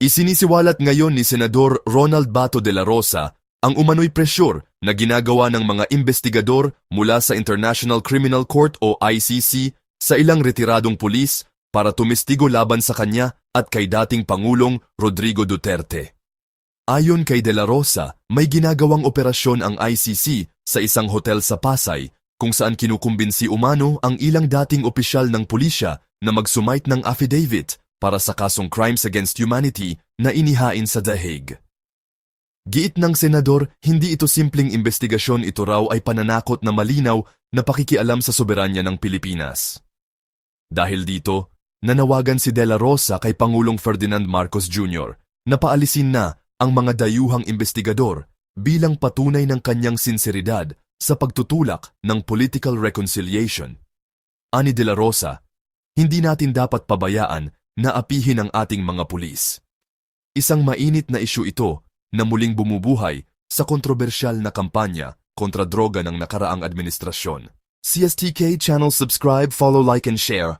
Isinisiwalat ngayon ni Senador Ronald Bato de la Rosa ang umano'y presyur na ginagawa ng mga investigador mula sa International Criminal Court o ICC sa ilang retiradong pulis para tumistigo laban sa kanya at kay dating Pangulong Rodrigo Duterte. Ayon kay De La Rosa, may ginagawang operasyon ang ICC sa isang hotel sa Pasay kung saan kinukumbinsi umano ang ilang dating opisyal ng pulisya na magsumite ng affidavit para sa kasong crimes against humanity na inihain sa The Hague. Giit ng senador, hindi ito simpleng investigasyon ito raw ay pananakot na malinaw na pakikialam sa soberanya ng Pilipinas. Dahil dito, nanawagan si De La Rosa kay Pangulong Ferdinand Marcos Jr. na paalisin na ang mga dayuhang investigador bilang patunay ng kanyang sinseridad sa pagtutulak ng political reconciliation. Ani De La Rosa, hindi natin dapat pabayaan na apihin ang ating mga pulis. Isang mainit na isyu ito na muling bumubuhay sa kontrobersyal na kampanya kontra droga ng nakaraang administrasyon. CSTK channel subscribe, follow, like, and share.